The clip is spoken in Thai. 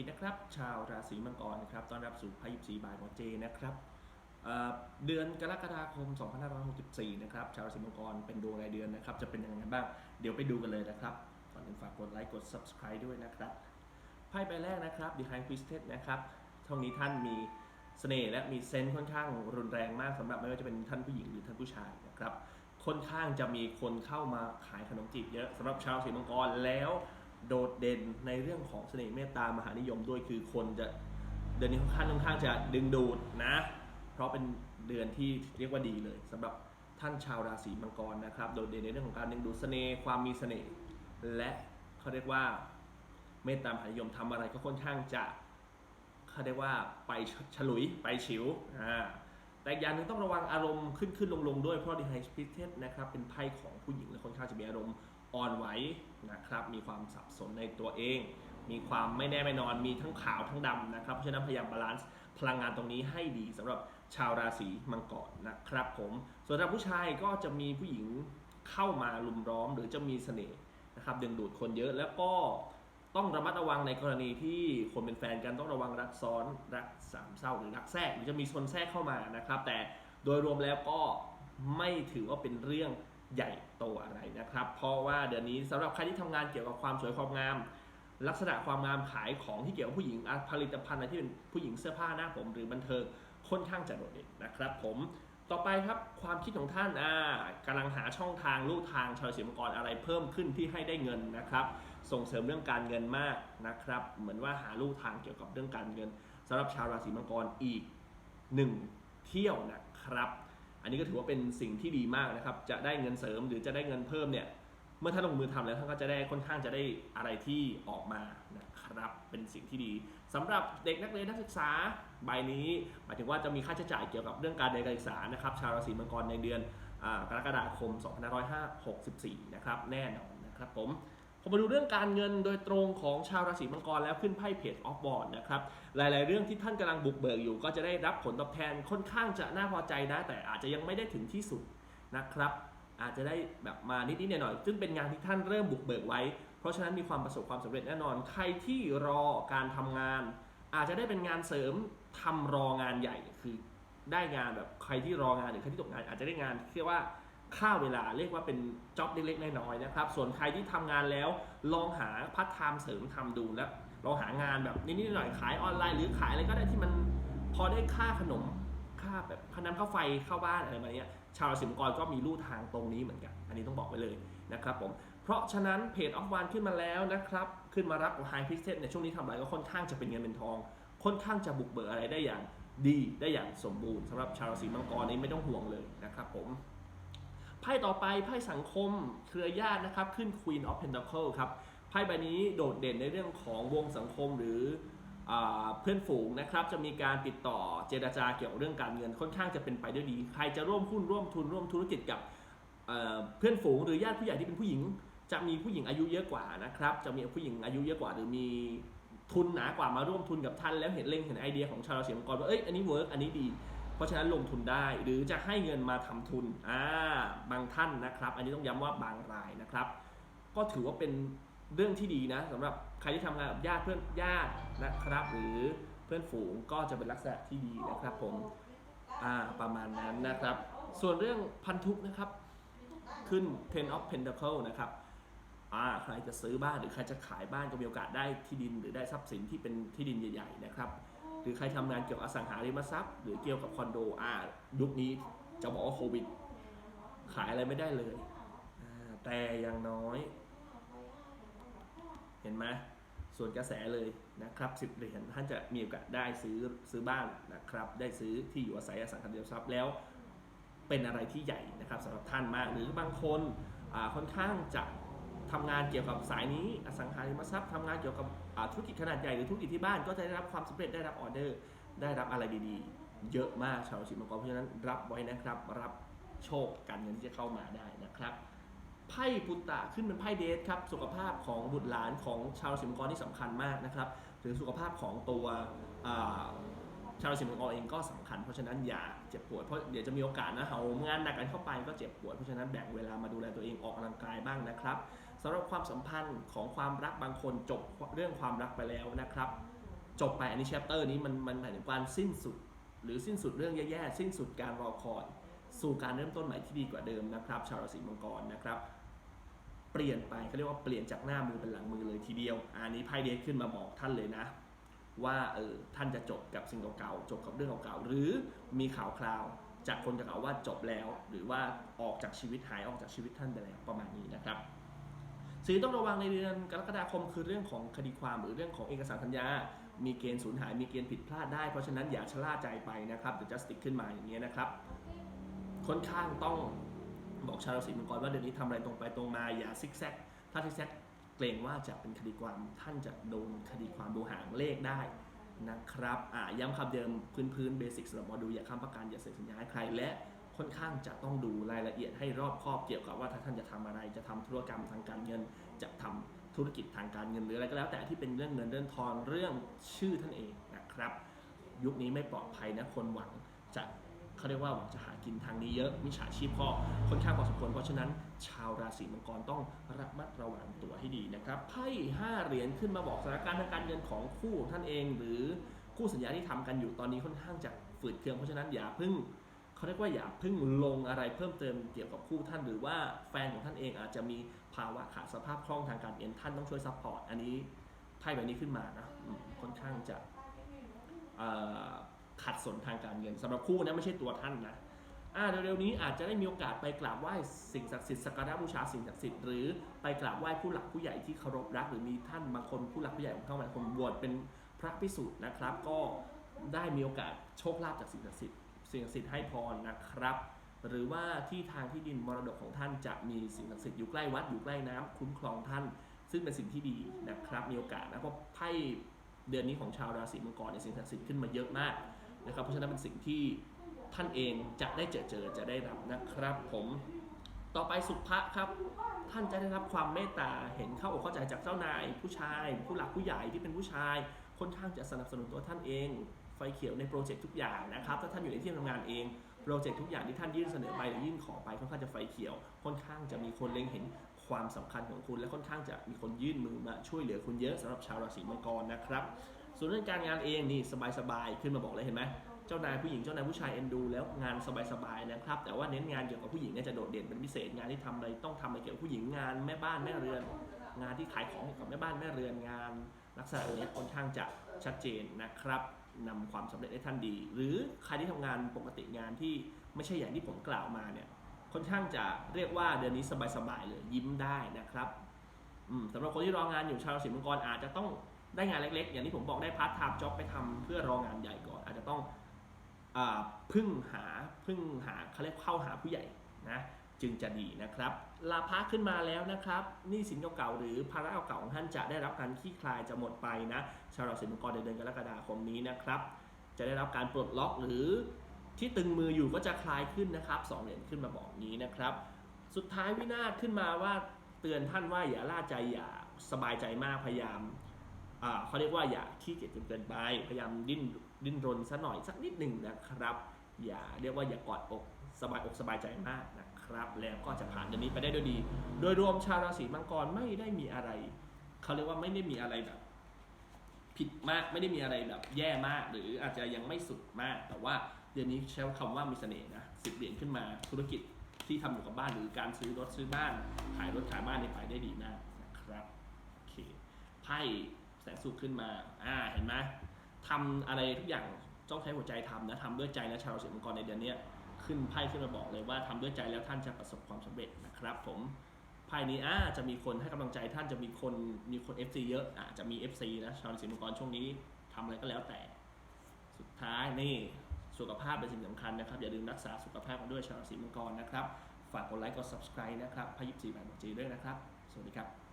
ีนะครับ ชาวราศีมังกรนะครับต้อนรับสู่พายิบสีบายหมอเจนะครับเดือนกรกฎาคม 2564 นะครับ ชาวราศีมังกรเป็นดวงรายเดือนนะครับ จะเป็นยังไงบ้าง เดี๋ยวไปดูกันเลยนะครับ ก่อนอื่นฝากกดไลค์ กด subscribe ด้วยนะครับ ไพ่ใบแรกนะครับ The High Priestess นะครับช่องนี้ท่านมีเสน่ห์และมีเซนส์ค่อนข้างรุนแรงมากสำหรับไม่ว่าจะเป็นท่านผู้หญิงหรือท่านผู้ชายนะครับ ค่อนข้างจะมีคนเข้ามาขายขนมจีบเยอะสำหรับชาวราศีมังกรแล้ว โดดเด่นในเรื่องของเสน่ห์เมตตามหานิยมด้วยคือคนจะเดือนนี้ค่อนข้างค่อนข้างจะดึงดูดนะ เพราะเป็นเดือนที่เรียกว่าดีเลยสำหรับท่านชาวราศีมังกรนะครับ โดดเด่นในเรื่องของการดึงดูดเสน่ห์ความมีเสน่ห์และเขาเรียกว่าเมตตามหานิยมทำอะไรก็ค่อนข้างจะเขาเรียกว่าไปฉลุยไปฉิวอ่าแต่อย่างหนึงต้องระวังอารมณ์ขึ้นขึ้นลงลงด้วยเพราะดีไฮสปิเทสนะครับเป็นไพ่ของผู้หญิงและค่อนข้างจะมีอารมณ์ อ่อนไหวนะครับมีความสับสนในตัวเอง มีความไม่แน่ไม่นอนมีทั้งขาวทั้งดำนะครับ เพราะฉะนั้นพยายามบาลานซ์พลังงานตรงนี้ให้ดีสำหรับชาวราศีมังกรนะครับผมส่วนสำหรับผู้ชายก็จะมีผู้หญิงเข้ามาลุมล้อม หรือจะมีเสน่ห์นะครับดึงดูดคนเยอะแล้วก็ต้องระมัดระวังในกรณีที่คนเป็นแฟนกันต้องระวังรักซ้อนรักสามเศร้าหรือรักแทรกหรือจะมีชนแทรกเข้ามานะครับ แต่โดยรวมแล้วก็ไม่ถือว่าเป็นเรื่อง ใหญ่โตอะไรนะครับ เพราะว่าเดือนนี้สำหรับใครที่ทำงานเกี่ยวกับความสวยความงาม ลักษณะความงามขายของที่เกี่ยวกับผู้หญิงอะผลิตภัณฑ์อะไรที่เป็นผู้หญิงเสื้อผ้าหน้าผม หรือบันเทิงค่อนข้างจะโดดเด่นนะครับ ผมต่อไปครับความคิดของท่านอ่ากำลังหาช่องทางลู่ทางชาวราศีมกรอะไรเพิ่มขึ้นที่ให้ได้เงินนะครับ ส่งเสริมเรื่องการเงินมากนะครับ เหมือนว่าหาลู่ทางเกี่ยวกับเรื่องการเงินสำหรับชาวราศีมังกรอีกหนึ่งเที่ยวนะครับ อันนี้ก็ถือว่าเป็นสิ่งที่ดีมากนะครับ จะได้เงินเสริมหรือจะได้เงินเพิ่มเนี่ย เมื่อท่านลงมือทำแล้วท่านก็จะได้ค่อนข้างจะได้อะไรที่ออกมานะครับ เป็นสิ่งที่ดีสำหรับเด็กนักเรียนนักศึกษาใบนี้หมายถึงว่าจะมีค่าใช้จ่ายเกี่ยวกับเรื่องการเรียนการศึกษานะครับ ชาวราศีมังกรในเดือนอกรกฎาคม 2564 นะครับ แน่นอนนะครับผม พอมาดูเรื่องการเงินโดยตรงของชาวราศีมังกรแล้วขึ้นไพ่เพจออฟบอร์ดนะครับ หลาย ๆ เรื่องที่ท่านกำลังบุกเบิกอยู่ ก็จะได้รับผลตอบแทนค่อนข้างจะน่าพอใจนะ แต่อาจจะยังไม่ได้ถึงที่สุดนะครับ อาจจะได้แบบมานิด ๆ หน่อย ๆ ซึ่งเป็นงานที่ท่านเริ่มบุกเบิกไว้ เพราะฉะนั้นมีความประสบความสำเร็จแน่นอน ใครที่รอการทำงาน อาจจะได้เป็นงานเสริมทำรองานใหญ่คือได้งานแบบใครที่รองานหรือใครที่ตกงานอาจจะได้งานที่เรียกว่า ค่าเวลาเรียกว่าเป็นจ็อบเล็กๆน้อยๆนะครับ ส่วนใครที่ทำงานแล้วลองหาพัฒไทม์เสริมทำดูแล้วลองหางานแบบนิดๆหน่อยๆขายออนไลน์หรือขายอะไรก็ได้ที่มันพอได้ค่าขนมค่าแบบค่าน้ำค่าไฟเข้าบ้านอะไรแบบนี้ชาวราศีมังกรก็มีลู่ทางตรงนี้เหมือนกัน อันนี้ต้องบอกไว้เลยนะครับผมเพราะฉะนั้นเพจออฟวันขึ้นมาแล้วนะครับ ขึ้นมารับไฮพิเศษในช่วงนี้ทำอะไรก็ค่อนข้างจะเป็นเงินเป็นทอง ค่อนข้างจะบุกเบิกอะไรได้อย่างดีได้อย่างสมบูรณ์สำหรับชาวราศีมังกรนี้ไม่ต้องห่วงเลยนะครับผม ไพ่ต่อไปไพ่สังคมเครือญาตินะครับขึ้น Queen of Pentacle ครับไพ่ใบนี้โดดเด่นในเรื่องของวงสังคมหรืออเพื่อนฝูงนะครับจะมีการติดต่อเจรจาเกี่ยวกับเรื่องการเงินค่อนข้างจะเป็นไปด้วยดี ใครจะร่วมหุ้นร่วมทุนร่วมธุรกิจกับเพื่อนฝูงหรือญาติผู้ใหญ่ที่เป็นผู้หญิง จะมีผู้หญิงอายุเยอะกว่านะครับจะมีผู้หญิงอายุเยอะกว่า หรือมีทุนหนากว่ามาร่วมทุนกับท่านแล้วเห็นเล็งเห็นไอเดียของชาวราศีมังกรว่าเอ้ยอันนี้เวิร์กอันนี้ดี ราะฉะนั้นลงทุนได้หรือจะให้เงินมาทำทุนอ่าบางท่านนะครับ อันนี้ต้องย้ำว่าบางรายนะครับ ก็ถือว่าเป็นเรื่องที่ดีนะสำหรับใครที่ทำงานกับญาติเพื่อนญาตินะครับ หรือเพื่อนฝูงก็จะเป็นลักษณะที่ดีนะครับผมอ่าประมาณนั้นนะครับ ส่วนเรื่องพันธุกร์นะครับ ขึ้น Ten of Pentacle นะครับอ่าใครจะซื้อบ้านหรือใครจะขายบ้านก็มีโอกาสได้ที่ดินหรือได้ทรัพย์สินที่เป็นที่ดินใหญ่ ๆ นะครับ หรือใครทำงานเกี่ยวกับอสังหาริมทรัพย์ หรือเกี่ยวกับคอนโดอ่ายุคนี้จะบอกว่าโควิด ขายอะไรไม่ได้เลย แต่อย่างน้อย เห็นไหมส่วนกระแสเลยนะครับสิบเหรียญท่านจะมีโอกาสได้ซื้อซื้อบ้านนะครับ ได้ซื้อที่อยู่อาศัยอสังหาริมทรัพย์แล้วเป็นอะไรที่ใหญ่นะครับสำหรับท่านมากหรือบางคนอ่าค่อนข้างจะ ทำงานเกี่ยวกับสายนี้อสังหาริมทรัพย์ทำงานเกี่ยวกับธุรกิจขนาดใหญ่หรือธุรกิจที่บ้านก็จะได้รับความสำเร็จได้รับออเดอร์ ได้รับอะไรดีๆ เยอะมากชาวราศีมังกรเพราะฉะนั้นรับไว้นะครับ รับโชคการเงินที่จะเข้ามาได้นะครับไพ่ปุตตะขึ้นเป็นไพ่เดทครับสุขภาพของบุตรหลานของชาวราศีมังกรที่สำคัญมากนะครับหรือสุขภาพของตัวชาวราศีมังกรเองก็สำคัญเพราะฉะนั้นอย่าเจ็บปวดเพราะเดี๋ยวจะมีโอกาสนะเอางานหนักกันเข้าไปก็เจ็บปวดเพราะฉะนั้นแบ่งเวลามาดูแลตัวเองออกกำลังกายบ้างนะครับ สำหรับความสัมพันธ์ของความรักบางคนจบเรื่องความรักไปแล้วนะครับ จบไปอันนี้แชปเตอร์นี้มันมันหมายถึงการสิ้นสุด หรือสิ้นสุดเรื่องแย่ๆสิ้นสุดการรอคอยสู่การเริ่มต้นใหม่ที่ดีกว่าเดิมนะครับ ชาวราศีมังกรนะครับ เปลี่ยนไปเขาเรียกว่าเปลี่ยนจากหน้ามือเป็นหลังมือเลยทีเดียว อันนี้ไพ่เดทขึ้นมาบอกท่านเลยนะ ว่าเออท่านจะจบกับสิ่งเก่าๆจบกับเรื่องเก่าๆหรือมีข่าวคราวจากคนเก่าๆว่าจบแล้ว หรือว่าออกจากชีวิตหายออกจากชีวิตท่านไปแล้วประมาณนี้นะครับ สิ่งต้องระวังในเดือนกรกฎาคมคือเรื่องของคดีความหรือเรื่องของเอกสารสัญญา มีเกณฑ์สูญหาย มีเกณฑ์ผิดพลาดได้ เพราะฉะนั้นอย่าชะล่าใจไปนะครับเดี๋ยวจะสติ๊กขึ้นมาอย่างนี้ยนะครับ ค่อนข้างต้องบอกชาวราศีมังกรว่าเดือนนี้ทำอะไรตรงไปตรงมาอย่าซิกแซก ถ้าซิกแซกเกรงว่าจะเป็นคดีความท่านจะโดนคดีความดูหางเลขได้นะครับอ่าย้ำคำเดิมพื้นพื้นเบสิกสำหรับมอดูอย่าค้ำประกันอย่าเซ็นสัญญาให้ใครและ ค่อนข้างจะต้องดูรายละเอียดให้รอบคอบเกี่ยวกับว่าถ้าท่านจะทำอะไรจะทำธุรกรรมทางการเงิน จะทำธุรกิจทางการเงินหรืออะไรก็แล้วแต่ที่เป็นเรื่องเงินเรื่องทองเรื่องชื่อท่านเองนะครับ ยุคนี้ไม่ปลอดภัยนะคนหวังจะเขาเรียกว่าหวังจะหากินทางนี้เยอะมิจฉาชีพก็ค่อนข้างพอสมควรเพราะฉะนั้น ชาวราศีมังกรต้องระมัดระวังตัวให้ดีนะครับไพ่ห้าเหรียญขึ้นมาบอกสถานการณ์ทางการเงินของคู่ท่านเอง หรือคู่สัญญาที่ทำกันอยู่ตอนนี้ค่อนข้างจะฝืดเคืองเพราะฉะนั้นอย่าเพึ่ง เขาเรียกว่าอย่าพึ่งลงอะไรเพิ่มเติมเกี่ยวกับคู่ท่าน หรือว่าแฟนของท่านเองอาจจะมีภาวะขาดสภาพคล่องทางการเงินท่านต้องช่วยซัพพอร์ตอันนี้ไพ่ใบนี้ขึ้นมานะค่อนข้างจะขัดสนทางการเงินสำหรับคู่นะไม่ใช่ตัวท่านนะอ่าเร็วๆนี้อาจจะได้มีโอกาสไปกราบไหว้สิ่งศักดิ์สิทธิ์สักการะบูชาสิ่งศักดิ์สิทธิ์หรือไปกราบไหว้ผู้หลักผู้ใหญ่ที่เคารพรักหรือมีท่านบางคนผู้หลักผู้ใหญ่ของท่านบางคนบวชเป็นพระพิสุทธิ์นะครับ ก็ได้มีโอกาสโชคลาภจากสิ่งศักดิ์สิทธิ์ สิ่งศักดิ์สิทธิ์ให้พรนะครับ หรือว่าที่ทางที่ดินมรดกของท่านจะมีสิ่งศักดิ์สิทธิ์อยู่ใกล้วัดอยู่ใกล้น้ำคุ้มครองท่าน ซึ่งเป็นสิ่งที่ดีนะครับมีโอกาสนะเพราะไพ่เดือนนี้ของชาวราศีมังกรในยสิ่งศักดิ์สิทธิ์ขึ้นมาเยอะมากนะครับเพราะฉะนั้นเป็นสิ่งที่ท่านเองจะได้เจอเจอจะได้รับนะครับ ผมต่อไปสุภะครับ ท่านจะได้รับความเมตตาเห็นเข้าอกเข้าใจจากเจ้านาย ผู้ชาย ผู้หลักผู้ใหญ่ที่เป็นผู้ชายค่อนข้างจะสนับสนุนตัวท่านเอง ฟเขียวในโปรเจกต์ทุกอย่างนะครับ ถ้าท่านอยู่ในที่ทำงานเองโปรเจกต์ทุกอย่างที่ท่านยื่นเสนอไปหรือยื่นขอไปค่อนข้างจะไฟเขียว ค่อนข้างจะมีคนเล็งเห็นความสำคัญของคุณ และค่อนข้างจะมีคนยื่นมือมาช่วยเหลือคุณเยอะสำหรับชาวราศีมังกรนะครับ ส่วนเรื่องการงานเองนี่สบายๆขึ้นมาบอกเลยเห็นไหมเจ้านายผู้หญิงเจ้านายผู้ชายเอ็นดูแล้วงานสบายๆนะครับ แต่ว่าเน้นงานเกี่ยวกับผู้หญิงเนี่ยจะโดดเด่นเป็นพิเศษงานที่ทำอะไรต้องทำอะไรเกี่ยวกับผู้หญิงงานแม่บ้านแม่เรือน งานที่ขายของเกี่ยวกับแม่บ้านแม่เรือนงาน ลักษณะนี้ค่อนข้างจะชัดเจนนะครับ นำความสำเร็จให้ท่านดี หรือใครที่ทำงานปกติงานที่ไม่ใช่อย่างที่ผมกล่าวมาเนี่ยค่อนข้างจะเรียกว่าเดือนนี้สบายๆเลยยิ้มได้นะครับสำหรับคนที่รองานอยู่ชาวราศีมังกรอาจจะต้องได้งานเล็กๆ อย่างที่ผมบอกได้พาร์ทไทม์จ็อบไปทำเพื่อรองานใหญ่ก่อน อาจจะต้องอพึ่งหาพึ่งหาเขาเรียกเข้าหาผู้ใหญ่นะจึงจะดีนะครับ ลาภะขึ้นมาแล้วนะครับหนี้สินเก่าๆหรือภาระเก่าของท่านจะได้รับการคลี่คลายจะหมดไปนะชาวราศีมังกรในเดือนกรกฎาคมนี้นะครับ จะได้รับการปลดล็อกหรือที่ตึงมืออยู่ก็จะคลายขึ้นนะครับสองเหรียญขึ้นมาบอกนี้นะครับ สุดท้ายวินาศขึ้นมาว่าเตือนท่านว่าอย่าล่าใจอย่าสบายใจมากพยายามเขาเรียกว่าอย่าขี้เกียจจนเกินไปพยายามดิ้นดิ้นรนสัหน่อยสักนิดหนึ่งนะครับ อย่าเรียกว่าอย่ากอดอกสบายอกสบายใจมากนะครับ แล้วก็จะผ่านเดือนนี้ไปได้ด้วยดี โดยรวมชาวราศีมังกรไม่ได้มีอะไรเขาเรียกว่าไม่ได้มีอะไรแบบ ผิดมากไม่ได้มีอะไรแบบแย่มาก หรืออาจจะยังไม่สุดมาก แต่ว่าเดือนนี้ใช้คำว่ามีเสน่ห์นะสิบเหรียญขึ้นมาธุรกิจที่ทำอยู่กับบ้านหรือการซื้อรถซื้อบ้านขายรถขายบ้านในไปได้ดีมากนะครับโอเคไพ่แสงสุขขึ้นมาอ่าเห็นไหมทำอะไรทุกอย่าง ต้องใช้หัวใจทำนะทำด้วยใจนะชาวราศีมังกรในเดือนนี้ขึ้นไพ่ขึ้นมาบอกเลยว่าทำด้วยใจแล้วท่านจะประสบความสำเร็จนะครับ ผมไพ่นี้อ่าจะมีคนให้กำลังใจท่านจะมีคนมีคน FC เยอะอาจจะมี FC นะชาวราศีมังกรช่วงนี้ทำอะไรก็แล้วแต่ สุดท้ายนี่สุขภาพเป็นสิ่งสำคัญนะครับ อย่าลืมรักษาสุขภาพกันด้วยชาวราศีมังกรนะครับ ฝากกดไลค์กด subscribe นะครับพายิบสี่แบบจีด้วยนะครับ สวัสดีครับ